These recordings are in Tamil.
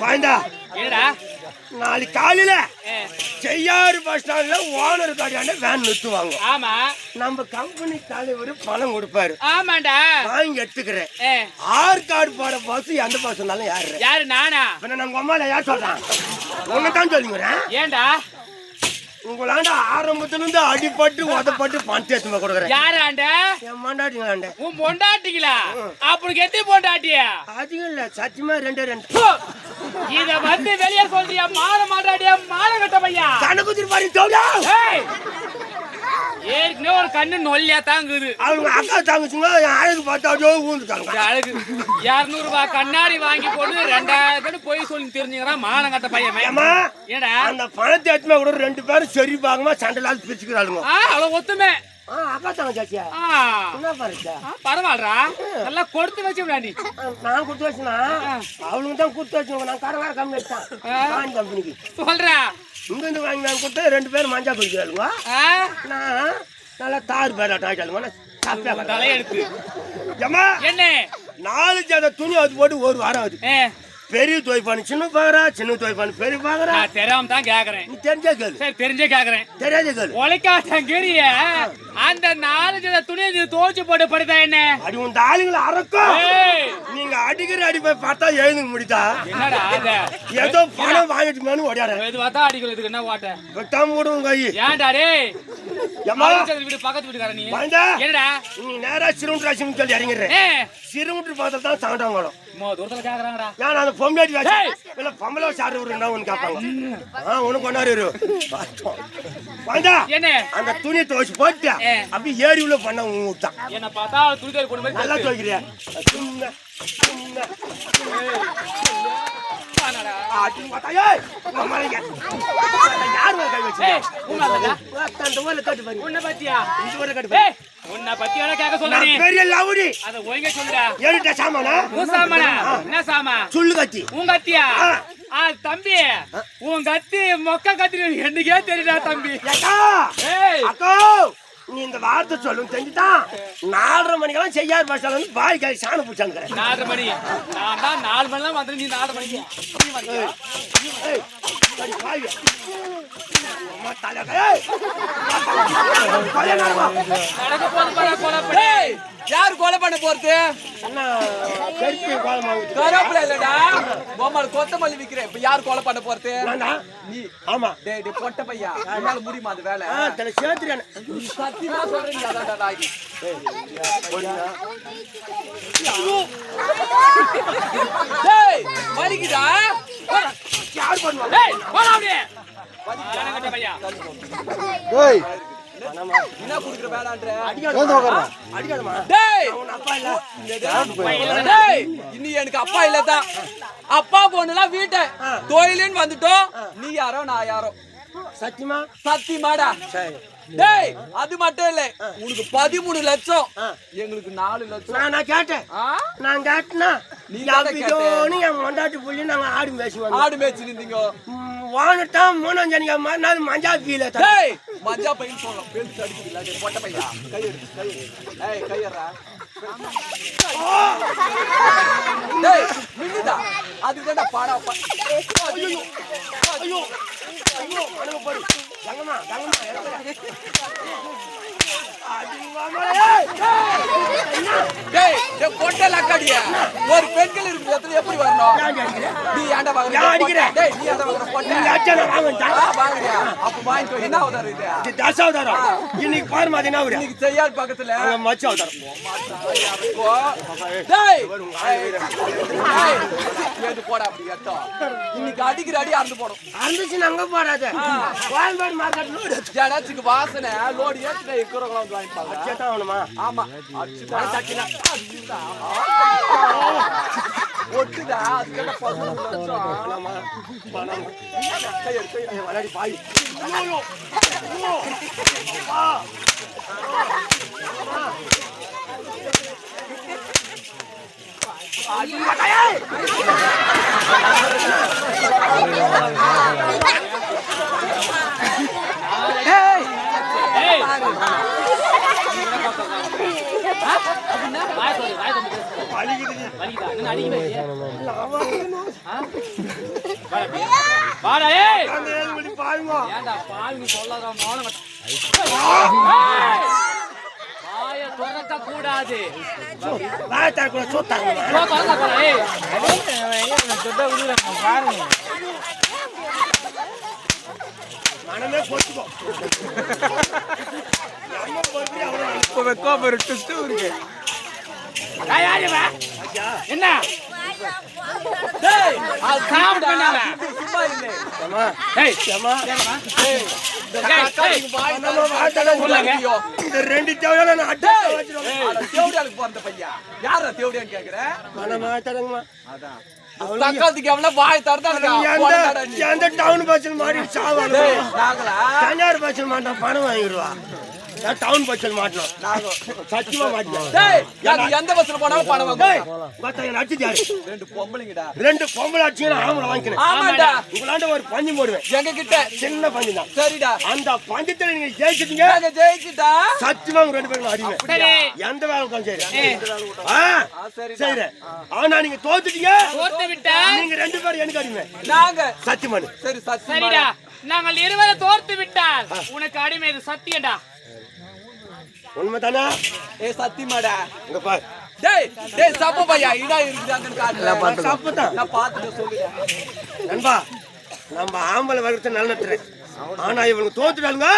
பாய்ந்தா என்னடா? நாளைக்கு காலையில செய்யாறு பஸ் ஸ்டாண்ட்ல ஓனர் கடையாண்ட வேன் நிறுத்துவாங்க. ஆமா. நம்ம கம்பெனி தலைவர் பணம் கொடுப்பாரு. ஆமாண்டா. வாங்கி எடுத்துக்கிறேன். ஆற்காடு போற பஸ் எந்த பஸ் இருந்தாலும் யாரு யாரு நானா? பின்ன நம்ம அம்மால யார் சொல்றான்? உன்னை தான் சொல்லிங்கிறேன் ஏன்டா உங்களாண்ட ஆரம்பத்துல இருந்து அடிபட்டு உதப்பட்டு பணத்தை எடுத்து கொடுக்குறேன். யாராண்ட என் மாண்டாட்டிங்களாண்ட உன் பொண்டாட்டிங்களா? அப்படி எத்தி பொண்டாட்டியா? அதிகம் இல்ல சத்தியமா ரெண்டே ரெண்டு. இத வந்து வெளியே சொல்றியா? மாற மாட்டாடியா மாற கட்ட பையா? கணக்கு திருப்பாடி தோடா! ஏய்! கண்ணு நொல்லியா தாங்குது. அவங்க அக்கா தாங்கச்சுங்க என் அழகு பார்த்தா அப்படியே ஊந்துட்டாங்க அழகு. இருநூறு ரூபாய் கண்ணாடி வாங்கி போட்டு ரெண்டாயிரம் பேர் போய் சொல்லி தெரிஞ்சுக்கிறான் கட்ட பையன் ஏம்மா ஏடா? அந்த பணத்தை எடுத்துமே கூட ரெண்டு பேரும் சரி பாகமா சண்டைலால் பிரிச்சுக்கிறாளுங்க. ஆ அவ்வளவு ஒத்துமை. அக்கா தாங்க சாச்சியா ஆ. என்ன பாருச்சா பரவாயில்லடா. நல்லா கொடுத்து வச்சு விடாண்டி நான் கொடுத்து வச்சுனா? அவளுங்க தான் கொடுத்து வச்சுங்க நான் கடை வேற கம்மி வாங்கி கம்பெனிக்கு. சொல்றா. இங்க இருந்து வாங்கி நான் கொடுத்து ரெண்டு பேரும் மஞ்சா குடிக்கிறாளுங்க நான் நல்லா தாறு பேரா நான் தலையெடுத்து என்ன? நாலு ஜாத துணி அது போட்டு ஒரு வாரம் ஆகுது. பெரிய துவைப்பானு சின்ன பாக்குறா சின்ன துவைப்பானு பெரிய பாக்குறா நான் தெரியாம தான் கேக்குறேன். நீ தெரிஞ்சே கேளு. சரி தெரிஞ்சே கேக்குறேன். தெரியாதே கேளு. ஒலைக்காட்டங்கிறிய அந்த நாலு ஜத துணியை நீ துவைச்சு போட்டு படுத்தா என்ன? அடி உன் ஆளுங்களை அறக்கும் நீங்க அடிக்கிற அடி போய் பார்த்தா எழுந்துக்க முடியுதா? என்னடா ஏதோ பணம் வாங்கிட்டு மேனு ஓடியாரு இது பார்த்தா அடிக்கல இதுக்கு என்ன ஓட்ட? வெட்டாம விடுவோம் கை. ஏன்டா டேய்? வீடு பக்கத்து வீட்டுக்கார நீ. என்னடா? நீ நேரா சிறுமுட்டு ராசின்னு சொல்லி இறங்கிடுறேன். ஏ சிறுமுட்டு பார்த்தா தான் சாண்டாங்க வரும் மோ தூரத்துல கேக்குறாங்கடா. ஏன் அந்த ஏய். இல்ல பொம்பளை சாடு விடுறா ஒன்று கேட்பாங்க ஆ உனக்கு இரு. வாண்டா என்ன? அந்த துணி துவைச்சு போட்டு ஏ. அப்படியே ஏரி உள்ள பண்ண விட்டான் என்ன பார்த்தா துணிக்காரி போன மாதிரி நல்லா. துவைக்கிறியா? உன்னை பத்தி வேணா கேட்க சொல்ற நீ. நான் பெரிய லவுடி அத ஒழுங்கா சொல்லுடா. ஏறிட்ட சாமானா? உன் சாமானா? என்ன சாமா? சுள்ளு கத்தி. உன் கத்தியா? ஆ. தம்பி உன் கத்தி மொக்க கத்தி என்னைக்கே தெரியுடா தம்பி? அக்கா ஏய். அக்கா! நீ இந்த வார்த்தை சொல்லும் தெரிஞ்சுதான் நாலரை மணிக்கெல்லாம் செய்யார் பஸ்ஸால வந்து பாய் காய் சாணம் பூச்சாங்க நாலரை மணி நான் தான் நாலு மணிலாம் வந்து நீ நாலு மணிக்கு யார் கொலை பண்ண போறது? கருவேப்பிலை இல்லடா. கொத்தமல்லி விக்கிறேன். இப்ப யார் கொலை பண்ண போறது? நீ ஆமா. டேய் டேய் பொட்ட பையா. உன்னால முடியுமா அது வேலை? தலை சேர்த்துறேன். நீ சத்தியமா சொல்றீங்க அதான்டா நாயகி டேய் வலிக்குதா? யார் போடா அப்படியே. ஏய். என்ன குடுக்குற வேணான்ற டேய். டேய். இன்னி எனக்கு அப்பா இல்லதான். அப்பா பொண்ணுலாம் வீட்டை. தொழிலுன்னு வந்துட்டோம். நீ யாரோ நான் யாரோ. சத்தியமா? சத்தியமாடா. டேய் அது மட்டும் இல்ல. உனக்கு பதிமூணு லட்சம். எங்களுக்கு நாலு லட்சம். நான் கேட்டேன்? நான் கேட்டனா? நீ என் மொண்டாட்டி புள்ளி நாங்க ஆடு வந்தோம். ஆடு மேய்ச்சி நின்றீங்க வானட்டான் மூணஞ்சனிக்கா மறுநாள் மஞ்சா கீழே டேய் மஞ்சா பையன் சொல்லலாம். பேருக்கு அடிக்குதுல டேய் பொட்ட பையா? கை எடு கை எடு. ஏய் கையறா டேய் நின்னுடா அதுதான்டா பாடா ஐயோ ஐயோ. டேய் ஒரு பெண்கள் இருக்கு எத்தனை எப்படி வரணும் நீ ஏன்டா வாங்குற டேய் நீ ஏன்டா வாங்குற ஆ, வாங்குறியா அப்ப என்ன அவதாரம் இது இன்னைக்கு பாரு மாதிரி என்ன இன்னைக்கு செய்யார் பக்கத்துல மச்ச டேய் ஏது போடா அப்படி இன்னைக்கு அடிக்கிற அடி அறுந்து போடும் அங்க போடாத கோயம்பேடு மார்க்கெட்ல ஜடாச்சுக்கு வாசனை. லோடு ஏத்துன இருக்கிறவங்க வந்து வாங்கிப்பாங்க. சேத்தா ஆகணுமா ஆமா. அடிச்சுதான் அடிச்சுதான். ஒட்டுதா. அதுக்கெல்லாம். விளையாடி பாய். ஏய் சொல்றாங்க ஆ? அப்படின்னா வாய் சொல்லு வாய் சொல்லு பேசு. வலிக்குது வலிக்குதா என்ன அடிக்கவே ஆ? வாடா, வாடா ஏய் அந்த ஏழு மணி பாருங்க ஏன்டா பாவி சொல்லாத மௌனம் கூடாது. மனமே போச்சுக்கோ. என்ன? சாப்பிட்டு ரெண்டு தேவையான தேவடியாளுக்கு பிறந்த பையன். யாரா தேவடியான்னு கேக்குற? மனமா தரங்கம்மா அதான். தக்காளத்துக்கு எவ்வளவு வாய் தரதான் எந்த டவுன் பஸ்ஸில் மாறி சாவாங்க நாங்களா? தனியார் பஸ்ஸில் மாட்டோம் பணம் வாங்கிடுவா. நான் டவுன் பஸ்ஸில் மாட்டணும் நாங்க சத்தியமா மாட்டேன் எந்த பஸ்ல போனாலும் பணம் என்ன அடிச்சு யாரு ரெண்டு பொம்பளைங்கடா. ரெண்டு பொம்பளை அடிச்சுன்னா ஆம்பளை வாங்கிக்கிறேன். ஆமாடா உங்களாண்ட ஒரு பஞ்சு போடுவேன். எங்க கிட்ட சின்ன பஞ்சு தான். சரிடா. அந்த பஞ்சத்துல நீங்க ஜெயிச்சிட்டீங்க. நாங்க ஜெயிச்சுட்டா? சத்தியமா ரெண்டு பேரும் அறிவேன் சரி எந்த வேலை உட்காந்து ஆ, சரிடா. செய்றேன் ஆனா நீங்க தோத்துட்டீங்க. தோர்த்து விட்ட. நீங்க ரெண்டு பேரும் எனக்கு அடிமை நாங்க. சத்தியமானு. சரி சரிடா. நாங்கள் இருவரை தோர்த்து விட்டால் உனக்கு அடிமை இது சத்தியம்டா. உண்மைதானா? ஏ சத்தியமாடா. இங்க பாரு. டேய் டேய் சப்ப பையா. இதா இருக்குதாங்கன்னு காட்டுல தப்புதான் நான் பார்த்துட்டு சொல்லுறேன். நண்பா நம்ம ஆம்பளை வளர்த்த நல்ல நட்டுறேன் ஆனா இவங்க தோத்துட்டாங்க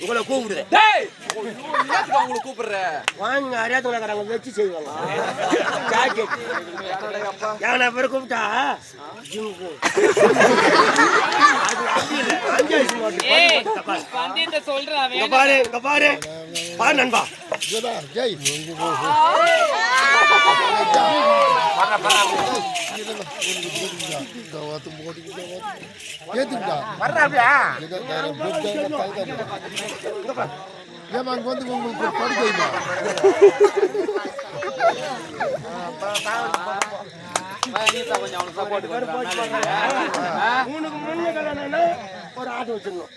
உங்களை கூப்பிடுறேன். டேய்! என்னத்துக்கு அவங்கள கூப்பிடுற? வாங்க அறியாதவங்க வச்சு செய்வாங்க. ஏன்னா பேர் கூப்பிட்டா? பாரு பாரு. பாரு நண்பா. ஜெய் ஏத்துக்கிட்டா ஏமா அங்க வந்து உங்களுக்கு கொஞ்சம் அவனுக்கு சப்போர்ட் உனக்கு முன்ன கல்யாணம் ஒரு வச்சிடணும்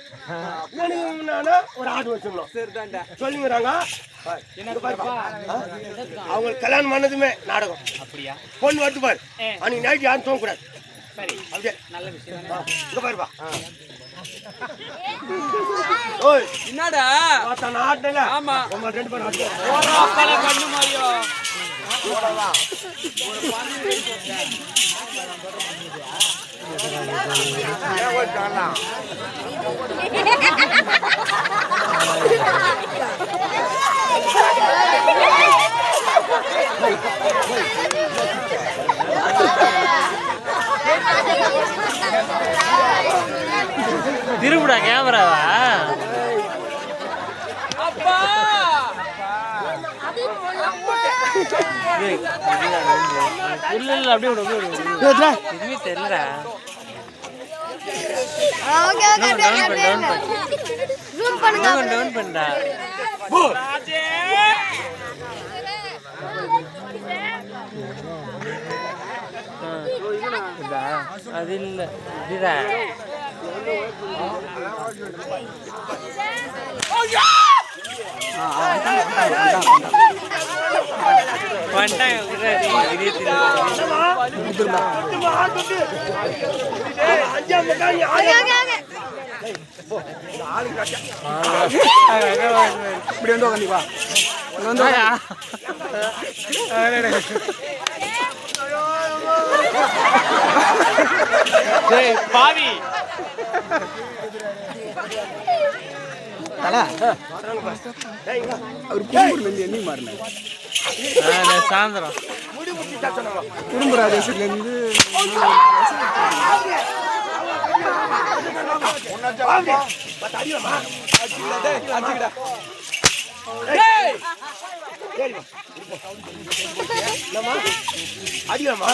எனக்கு முன்னானா ஒரு ஆட்டு வச்சிடணும் சரிதான்டா. சொல்லுங்கிறாங்க அவங்களுக்கு கல்யாணம் பண்ணதுமே நாடகம். அப்படியா? பொண்ணு வந்து பாரு. அன்னைக்கு நைட்டு யாரும் தூங்கக்கூடாது. சரி. அப்படியே. நல்ல விஷயம் இங்க பாருப்பா என்னடா? ஆட்டினல ஆமா. உங்க ரெண்டு பேரும் திருப்புடா கேமராவா? இல்ல இல்ல அப்படியே விடு அப்படியே எதுவுமே ஜூம் பண்ணுங்க டவுன் டவுன் பண்ணா அது இல்ல இப்படி வந்து உட்காந்து வா டேய் பாவி அவர் குடும்பம் வந்து என்ன மாறின சாயந்தரம் முடி முடி தட்டணும் குடும்ப ராஜேஷ்ல இருந்து பத்து அடிவாமா அடிச்சுக்கிடா அடிவாமா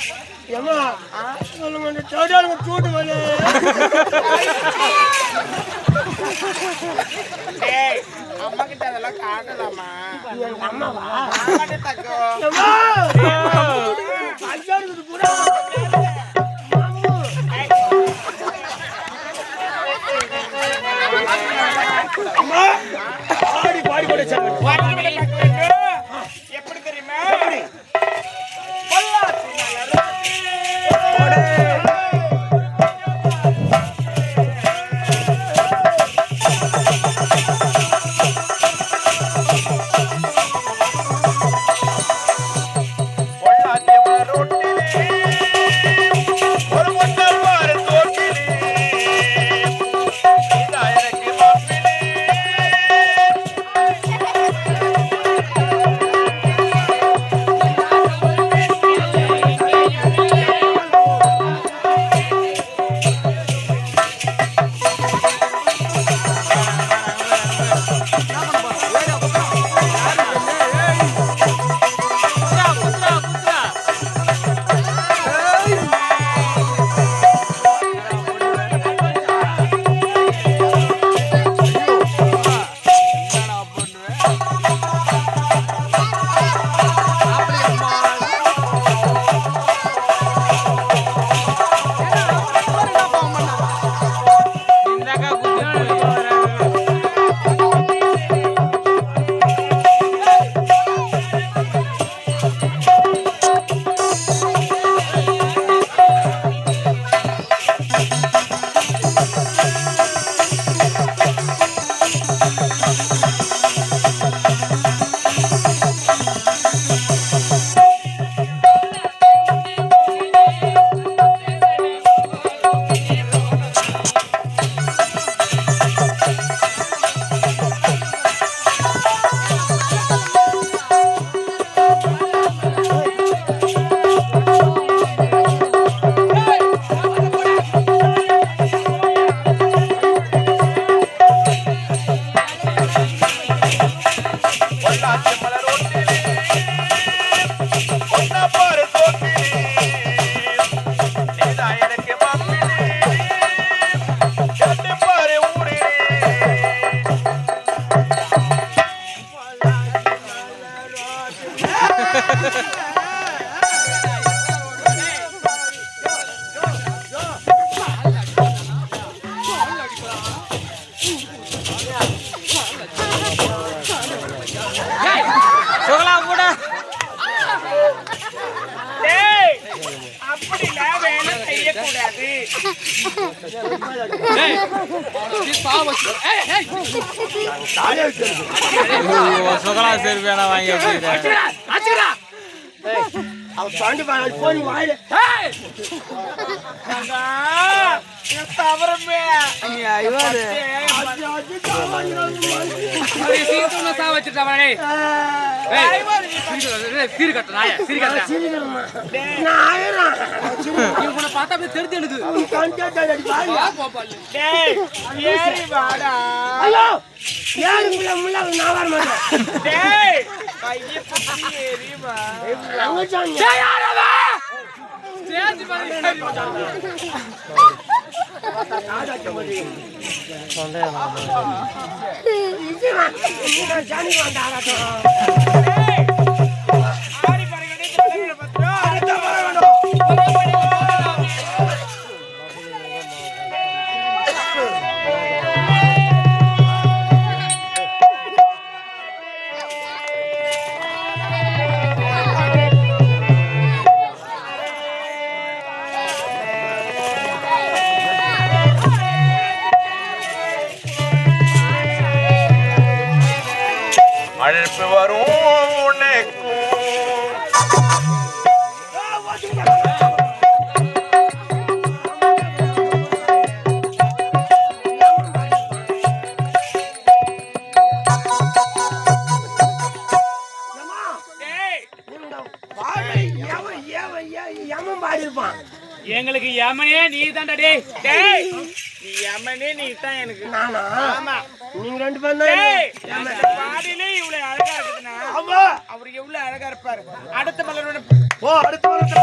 ஏமா சொல்லுங்க இந்த சோடாலுங்க சூட்டு பாடி பாடி கூட சுதலா சரி வேணா போய் வாயில. தெரிஞ்சு எழுது. ஏறி தொண்டையா எனக்கு. நானா? ஆமா. நீங்க ரெண்டு பேரும் தான் பாடியிலே இவ்வளவு அழகா இருக்குதுன்னா ஆமா. அவர் எவ்வளவு அழகா இருப்பாரு. அடுத்த மலரோட ஓ அடுத்த மலரோட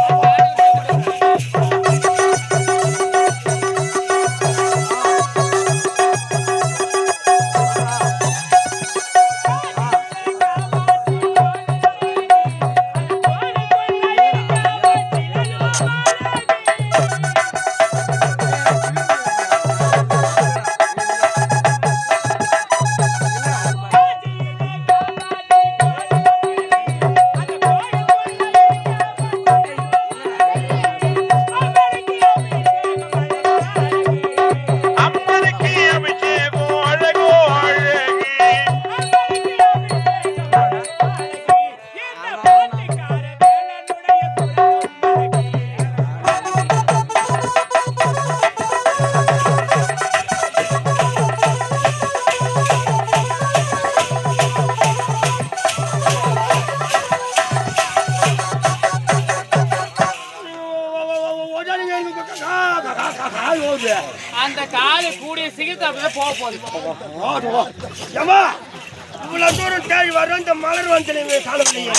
இவ்வளவு தூரம் தேடி வர்றோம், இந்த மலர் வந்து காணவில்லையே.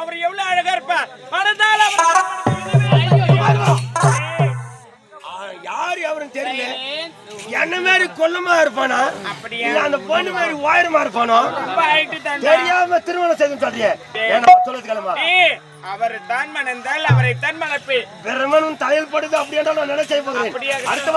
அவர் எவ்வளவு அழகா இருப்பார். யாரு அவருன்னு தெரியல. என்ன மாதிரி கொல்லமா இருப்பானா? அந்த பொண்ணு மாதிரி உயரமா இருப்பானோ? தெரியாம திருமணம் செய்து சொல்றியே. ஏன்னா சொல்லுது கிளம்பா அவர் தான் மணந்தால் அவரை தான் மணப்பு பெருமனும் தலையில் படுது அப்படி என்றால் நான் நினைச்சே போகிறேன்? அடுத்த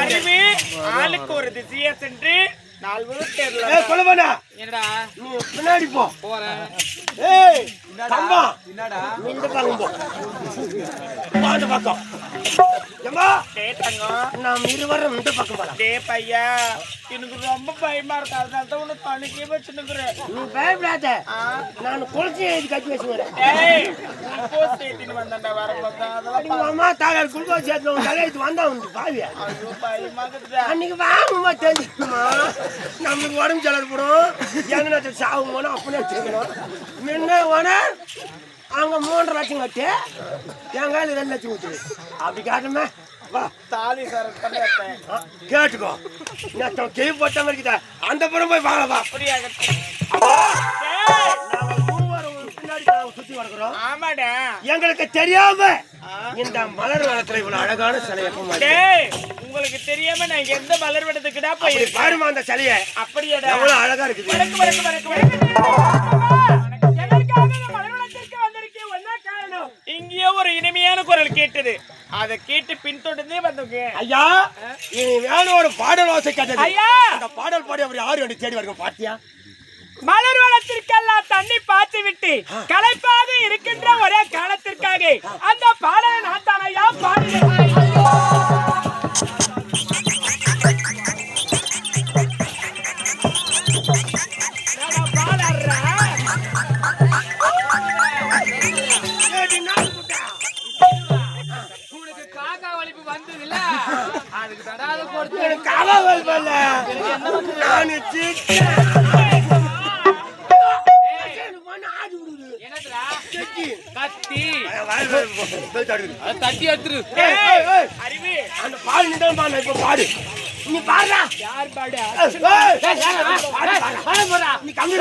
அறிவு ஆளுக்கு ஒரு திசையை சென்று ஏய் கொலவனா என்னடா? நீ பின்னாடி போறேன். ஏய் கம்பா! என்னடா? நீ இந்த பக்கம். போ இந்த பக்கம் நாம் இருவரும் இந்த பக்கம் போலாம். டே பையா எனக்கு ரொம்ப பயமா இருக்கு. அதனால தான் உனக்கு தனிக்கே வச்சுனுக்குறேன் நீ பயப்படாத. நான் குளச்சி எழுதி கட்டி வச்சுக்கிறேன். குளுக்கோஸ் ஏத்தின்னு வந்தேன்டா அதெல்லாம் அம்மா தாயார் குளுக்கோஸ் சேர்த்து உன் தலையெழுத்து வந்தா உனக்கு பாவியா? அன்னைக்கு வாங்குமா தெரிஞ்சுக்குமா நம்மளுக்கு உடம்பு செலவு போடும் என்ன சாவும் போனோம் அப்படியே வச்சுக்கணும். முன்ன உன அங்க மூன்றரை லட்சம் கட்டி என் கையில ரெண்டு லட்சம் ஊற்று அப்படி காட்டுமே வா. தாலி சார் கேட்டுக்கோ. நான் கேள்வி போட்ட மாதிரி கிட்ட அந்த புறம் போய் வாங்கலாம் வா. அப்படியா நாங்க மூவரும் ஒரு பின்னாடி நாங்க சுத்தி வளர்க்குறோம் ஆமாடா. எங்களுக்கு தெரியாம இந்த மலர் வளத்துல இவ்வளவு அழகான சிலை உங்களுக்கு தெரியாம நான் எந்த மலர் விடத்துக்குடா அப்படி போய் பாருமா அந்த சிலைய. அப்படியாடா. எவ்வளவு அழகா இருக்குது. இனிமையான குரல் கேட்டது. அதை கேட்டு பின்தொடர்ந்தே வந்தோங்க. ஐயா நீ வேணும் ஒரு பாடல் வாசை கேட்டது. ஐயா! அந்த பாடல் பாடி அவர் யாரு வந்து தேடி வருங்க பாத்தியா? மலர் வளத்திற்கெல்லாம் தண்ணி பாய்ச்சி விட்டு களைப்பாக இருக்கின்ற ஒரே காலத்திற்காக அந்த பாடலை நான் தான் ஐயா பாடுகிறேன் காவல் பண்ணல நான். கத்தி. தட்டி எடுத்துரு. அந்த பாடு நீ தான் பாடு இப்ப பாடு. நீ பாடுறா யார் பாடு? ஏய், ஏய், ஏய், ஏய், பாடு, பாடு. நீ கம்மி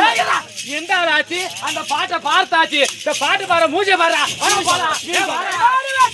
எந்த ஆள் ஆச்சு? அந்த பாட்டை பார்த்தாச்சு. இந்த பாட்டு பாரு மூஞ்ச பாடுவா தோழில்லா